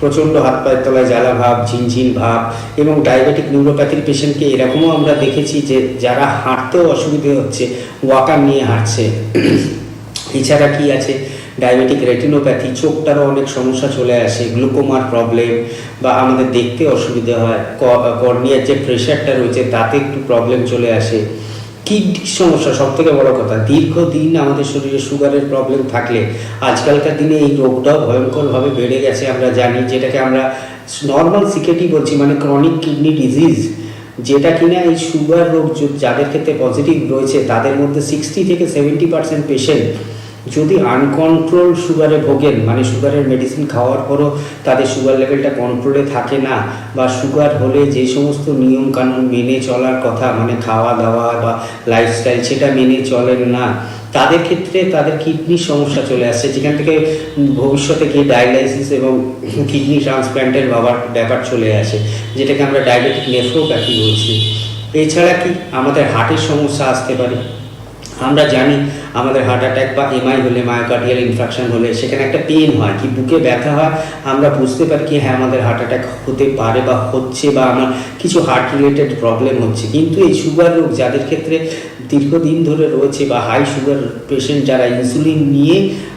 প্রচণ্ড হাত পায়ের তলায় জ্বালা ভাব, ঝিনঝিন ভাব এবং ডায়াবেটিক নিউরোপ্যাথির পেশেন্টকে এরকমও আমরা দেখেছি যে যারা হাঁটতেও অসুবিধে হচ্ছে ওয়াকার নিয়ে হাঁটছে। এছাড়া কি আছে? ডায়াবেটিক রেটিনোপ্যাথি চোখটারও অনেক সমস্যা চলে আসে গ্লুকোমার প্রবলেম বা আমাদের দেখতে অসুবিধে হয় কর্নিয়ার যে প্রেশারটা রয়েছে, তাতে একটু প্রবলেম চলে আসে। কিডনির সমস্যা? সব থেকে বড় কথা, দীর্ঘদিন আমাদের শরীরে সুগারের প্রবলেম থাকলে আজকালকার দিনে এই রোগটাও ভয়ঙ্করভাবে বেড়ে গেছে আমরা জানি, যেটাকে আমরা নর্মাল সিকেটি বলছি মানে ক্রনিক কিডনি ডিজিজ যেটা কিনা এই সুগার রোগ যাদের ক্ষেত্রে পজিটিভ রয়েছে, তাদের মধ্যে সিক্সটি থেকে সেভেন্টি পার্সেন্ট পেশেন্ট যদি আনকন্ট্রোল সুগারে ভোগেন মানে সুগারের মেডিসিন খাওয়ার পরও তাদের সুগার লেভেলটা কন্ট্রোলে থাকে না, বা সুগার হলে যে সমস্ত নিয়ম কানুন মেনে চলার কথা মানে খাওয়া দাওয়া বা লাইফস্টাইল সেটা মেনে চলেন না, তাদের ক্ষেত্রে তাদের কিডনির সমস্যা চলে আসছে। যেখান থেকে ভবিষ্যতে গিয়ে ডায়ালাইসিস এবং কিডনি ট্রান্সপ্ল্যান্টের বাবার ব্যাপার চলে আসে, যেটাকে আমরা ডায়াবেটিক নেফ্রোপ্যাথি বলছি। এছাড়া কি আমাদের হার্টের সমস্যা আসতে পারে? আমরা জানি আমাদের হার্ট অ্যাট্যাক বা এমআই হলে মায়োকার্ডিয়াল ইনফ্রাকশন হলে, সেখানে একটা পেন হয়, কি বুকে ব্যথা হয়, আমরা বুঝতে পারি কি হ্যাঁ আমাদের হার্ট অ্যাট্যাক হতে পারে বা হচ্ছে বা আমার কিছু হার্ট রিলেটেড প্রবলেম হচ্ছে। কিন্তু এই সুগার রোগ যাদের ক্ষেত্রে দীর্ঘদিন ধরে রয়েছে বা হাই সুগার পেশেন্ট যারা ইনসুলিন নিয়ে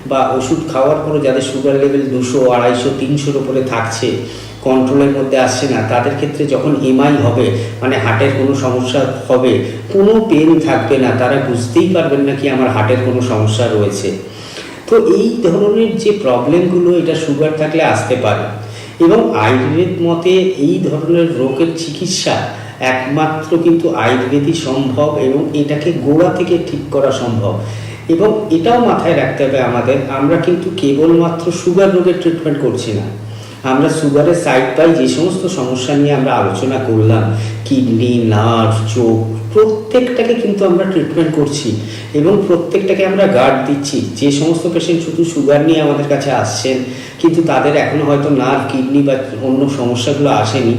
বা ওষুধ খাওয়ার পরে যাদের সুগার লেভেল দুশো, আড়াইশো, তিনশোর উপরে থাকছে কন্ট্রোলের মধ্যে আসছে না, তাদের ক্ষেত্রে যখন এমআই হবে মানে হার্টের কোনো সমস্যা হবে, কোনো পেন থাকবে না, তারা বুঝতেই পারবেন না কি আমার হার্টের কোনো সমস্যা রয়েছে। তো এই ধরনের যে প্রবলেমগুলো এটা সুগার থাকলে আসতে পারে। এবং আয়ুর্বেদ মতে এই ধরনের রোগের চিকিৎসা একমাত্র কিন্তু আয়ুর্বেদই সম্ভব এবং এটাকে গোড়া থেকে ঠিক করা সম্ভব। এবং এটাও মাথায় রাখতে হবে আমাদের, আমরা কিন্তু কেবলমাত্র সুগার রোগের ট্রিটমেন্ট করছি না। আমরা সুগারের সাইড বাই যে সমস্ত সমস্যা নিয়ে আমরা আলোচনা করলাম কিডনি নার্ভ চোখ, প্রত্যেকটাকে কিন্তু আমরা ট্রিটমেন্ট করছি এবং প্রত্যেকটাকে আমরা গার্ড দিচ্ছি। যে সমস্ত পেশেন্ট শুধু সুগার নিয়ে আমাদের কাছে আসছেন, কিন্তু তাদের এখনও হয়তো নার্ভ কিডনি বা অন্য সমস্যাগুলো আসেনি,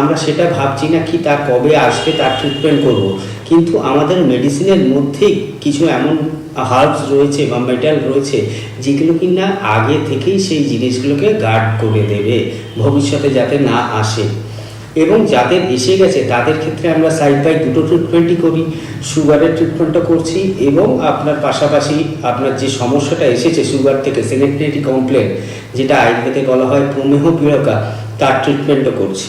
আমরা সেটা ভাবছি না কি তার কবে আসবে, তার ট্রিটমেন্ট করব। কিন্তু আমাদের মেডিসিনের মধ্যেই কিছু এমন হার্বস রয়েছে বা মেটাল রয়েছে, যেগুলো কি না আগে থেকেই সেই জিনিসগুলোকে গার্ড করে দেবে, ভবিষ্যতে যাতে না আসে। এবং যাদের এসে গেছে, তাদের ক্ষেত্রে আমরা সাইড বাই দুটো ট্রিটমেন্টই করি। সুগারের ট্রিটমেন্টটা করছি এবং আপনার পাশাপাশি আপনার যে সমস্যাটা এসেছে সুগার থেকে সেনেট্রেটি কমপ্লেন যেটা আয়ুর্বেদে বলা হয় প্রমেহ পীড়কা, তার ট্রিটমেন্টও করছি।